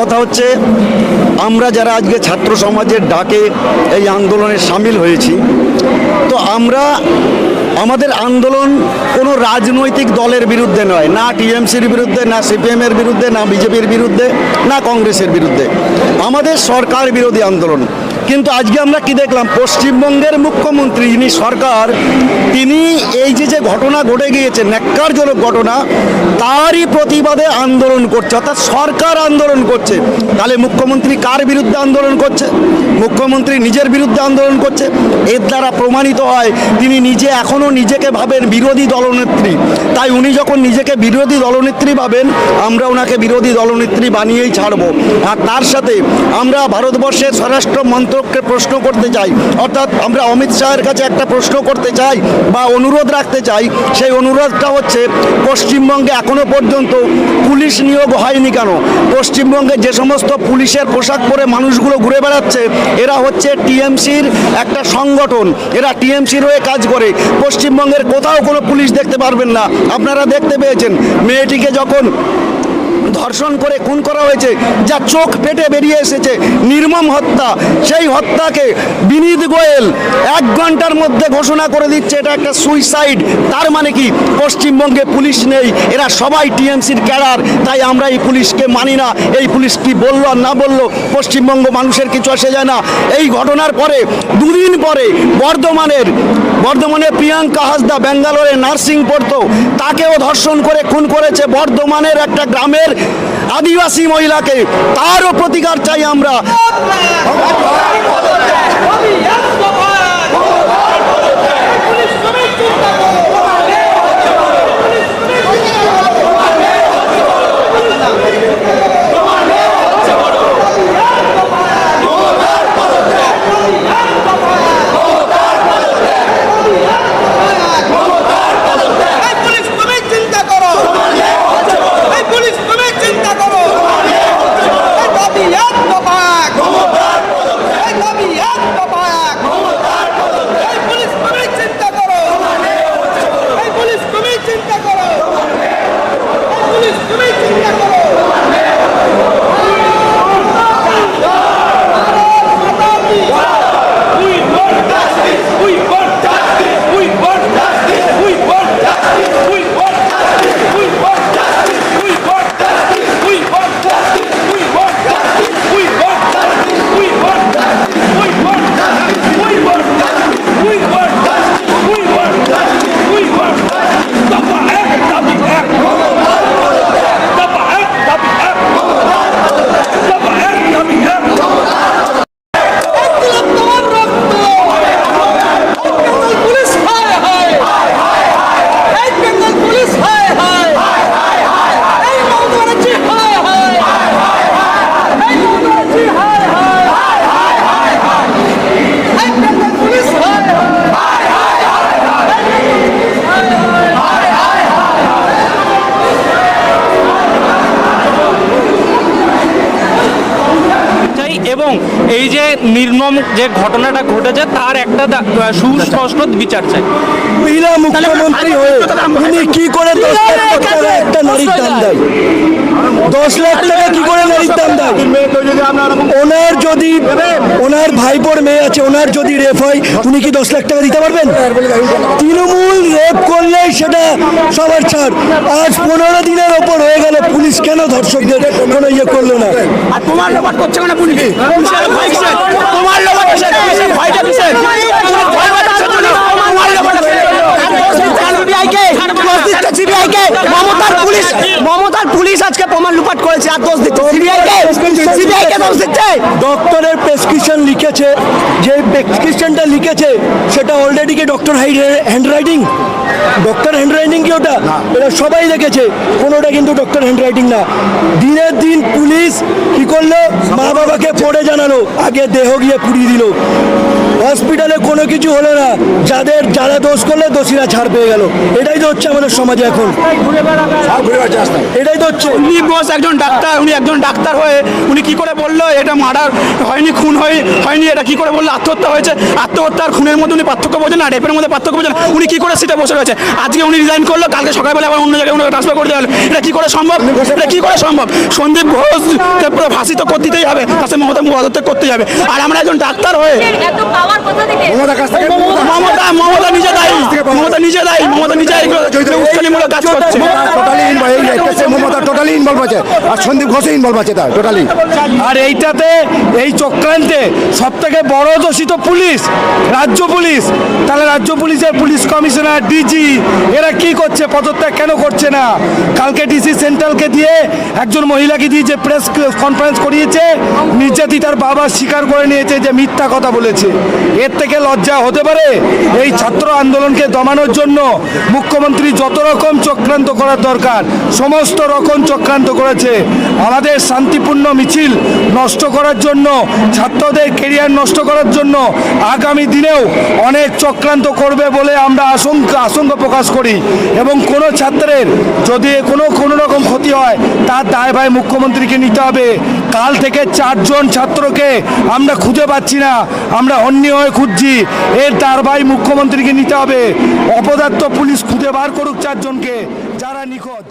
কথা হচ্ছে, আমরা যারা আজকে ছাত্র সমাজের ডাকে এই আন্দোলনে সামিল হয়েছি, তো আমরা, আমাদের আন্দোলন কোনো রাজনৈতিক দলের বিরুদ্ধে নয়, না টিএমসির বিরুদ্ধে, না সিপিএমের বিরুদ্ধে, না বিজেপির বিরুদ্ধে, না কংগ্রেসের বিরুদ্ধে। আমাদের সরকার বিরোধী আন্দোলন। কিন্তু আজকে আমরা কি দেখলাম, পশ্চিমবঙ্গের মুখ্যমন্ত্রী যিনি সরকার, তিনি ঘটনা ঘটে গিয়েছে, ন্যাক্কারজনক ঘটনা, তারই প্রতিবাদে আন্দোলন করছে, অর্থাৎ সরকার আন্দোলন করছে। তাহলে মুখ্যমন্ত্রী কার বিরুদ্ধে আন্দোলন করছে? মুখ্যমন্ত্রী নিজের বিরুদ্ধে আন্দোলন করছে? এর দ্বারা প্রমাণিত হয়, তিনি নিজে এখনও নিজেকে ভাবেন বিরোধী দলনেত্রী। তাই উনি যখন নিজেকে বিরোধী দলনেত্রী ভাবেন, আমরা ওনাকে বিরোধী দলনেত্রী বানিয়েই ছাড়বো। আর তার সাথে আমরা ভারতবর্ষের স্বরাষ্ট্র মন্ত্রককে প্রশ্ন করতে চাই, অর্থাৎ আমরা অমিত শাহের কাছে একটা প্রশ্ন করতে চাই বা অনুরোধ রাখতে চাই। সেই অনুরোধটা হচ্ছে পশ্চিমবঙ্গে এখনও পর্যন্ত পুলিশ নিয়োগ হয়নি কেন? পশ্চিমবঙ্গে যে সমস্ত পুলিশের পোশাক পরে মানুষগুলো ঘুরে বেড়াচ্ছে, এরা হচ্ছে টিএমসির একটা সংগঠন, এরা টিএমসির হয়ে কাজ করে। পশ্চিমবঙ্গের কোথাও কোনো পুলিশ দেখতে পারবেন না। আপনারা দেখতে পেয়েছেন, মেয়েটিকে যখন ধর্ষণ করে খুন করা হয়েছে, যা চোখ পেটে বেরিয়ে এসেছে। নির্মম হত্যা, সেই হত্যাকে বিনীত গোয়েল এক ঘণ্টার মধ্যে ঘোষণা করে দিচ্ছে, এটা একটা সুইসাইড তার মানে কি? পশ্চিমবঙ্গে পুলিশ নেই, এরা সবাই টিএমসির ক্যাডার, তাই আমরা এই পুলিশকে মানি না। এই পুলিশ কি বলল আর না বলল, পশ্চিমবঙ্গ মানুষের কিছু আসে যায় না। এই ঘটনার পরে, দুদিন পরে বর্ধমানের, বর্ধমানে প্রিয়াঙ্কা হাসদা ব্যাঙ্গালোরে নার্সিং পড়তো তাকেও ধর্ষণ করে খুন করেছে বর্ধমানের একটা গ্রামের আদিবাসী মহিলাকে তারও প্রতিকার চাই আমরা। এবং এই যে নির্মম যে ঘটনাটা ঘটেছে তার একটা সুস্পষ্ট বিচার চাই। মহিলা মুখ্যমন্ত্রী হয়ে উনি কি করে দশ লাখ টাকা একটা নারীর দাম দেয় দশ লাখ টাকা কি করে নারীর দাম দেয় ওনার যদি ওনার ভাইপোর মেয়ে আছে ওনার যদি রেফ হয় উনি কি দশ লাখ টাকা দিতে পারবেন? তৃণমূল রেপ করলেই সেটা সবার ছাড়। আজ পনেরো দিনের ওপর হয়ে গেল পুলিশ কেন ধর্ষকদের কোনো ইয়ে করল না? তোমার লোক করছে না পুলিশ? তোমার লোবার কিসের কিসের ভয়টা কিসের ভয় বাড়াচ্ছ কেন? তোমার লোবারটা কিসের? আর দোষ দিচ্ছে CBI কে? দোষ দিচ্ছে CBI কে? মমতার পুলিশ মমতার পুলিশ আজকে প্রমাণ লুপাট করেছে আর দোষ দিচ্ছে সিবিআই কে সিবিআই কে দোষ দিচ্ছে ডক্টরের প্রেসক্রিপশন লিখেছে। যে প্রেসক্রিপশনটা লিখেছে সেটা অলরেডি কি doctor handwriting doctor handwriting কি ওটা? এটা সবাই দেখেছে কোনোটা কিন্তু ডক্টর হ্যান্ড রাইটিং না। দিনের দিন পুলিশ কি করল? মা বাবাকে পড়ে জানালো আগে দেহ গিয়ে পুড়িয়ে দিল। হসপিটালে কোনো কিছু হলো না। যাদের যারা দোষ করলে দোষীরা ছাড় পেয়ে গেল। এটাই তো হচ্ছে আমাদের সমাজে এখন। এটাই তো হচ্ছে। সন্দীপ ঘোষ একজন ডাক্তার উনি একজন ডাক্তার হয়ে উনি কি করে বলল এটা মার্ডার হয়নি খুন হয় হয়নি এটা কি করে বলল আত্মহত্যা হয়েছে। আত্মহত্যা আর খুনের মধ্যে উনি পার্থক্য বোঝেন না রেপের মধ্যে পার্থক্য বোঝেন উনি কি করে সেটা বসে রয়েছে? আজকে উনি রিজাইন করল কালকে সকালবেলা আবার অন্য জায়গায় ওনাকে ট্রান্সফার করে দেওয়া হলো। এটা কি করে সম্ভব? এটা কি করে সম্ভব? সন্দীপ ঘোষ পুরো ভাষিত করতে দিতেই হবে তার সাথে মমতা পদত্যাগ করতেই হবে। আর আমরা একজন ডাক্তার হয়ে এত পাওয়ার কোথা থেকে মমতা মমতা নিজে দায়ী মমতা নিজে দায়ী মমতা নিজে উস্কানিমূলক কাজ করছে totally involve Mamata totally involve আছে আর সন্দীপ ঘোষে ইনভলভ আছে তার টোটালি আর এইটাতে এই চক্রান্তে সব থেকে বড় দোষী তো পুলিশ রাজ্য পুলিশ তাহলে রাজ্য পুলিশের পুলিশ কমিশনার ডিজি এরা কি করছে পদত্যাগ কেন করছে না কালকে ডিসি সেন্ট্রালকে দিয়ে একজন মহিলাকে দিয়ে যে প্রেস কনফারেন্স করিয়েছে নির্যাতিতার বাবা স্বীকার করে নিয়েছে যে মিথ্যা কথা বলেছে এর থেকে লজ্জা হতে পারে এই ছাত্র আন্দোলনকে দমানোর জন্য মুখ্যমন্ত্রী যত রকম চক্রান্ত করার দরকার, সমস্ত রকম চক্রান্ত করেছে। আমাদের শান্তিপূর্ণ মিছিল নষ্ট করার জন্য, ছাত্রদের কেরিয়ার নষ্ট করার জন্য আগামী দিনেও অনেক চক্রান্ত করবে বলে আমরা আশঙ্কা আশঙ্কা প্রকাশ করি। এবং কোনো ছাত্রের যদি কোনো কোনো রকম ক্ষতি হয়, তার দায় ভাই মুখ্যমন্ত্রীকে নিতে হবে। কাল থেকে চারজন ছাত্রকে আমরা খুঁজে পাচ্ছি না, আমরা অন্যায় খুঁজছি। এর তার ভাই মুখ্যমন্ত্রীকে নিতে হবে। অপদার্থ পুলিশ খুঁজে বার করুক চারজনকে, যারা নিখোঁজ।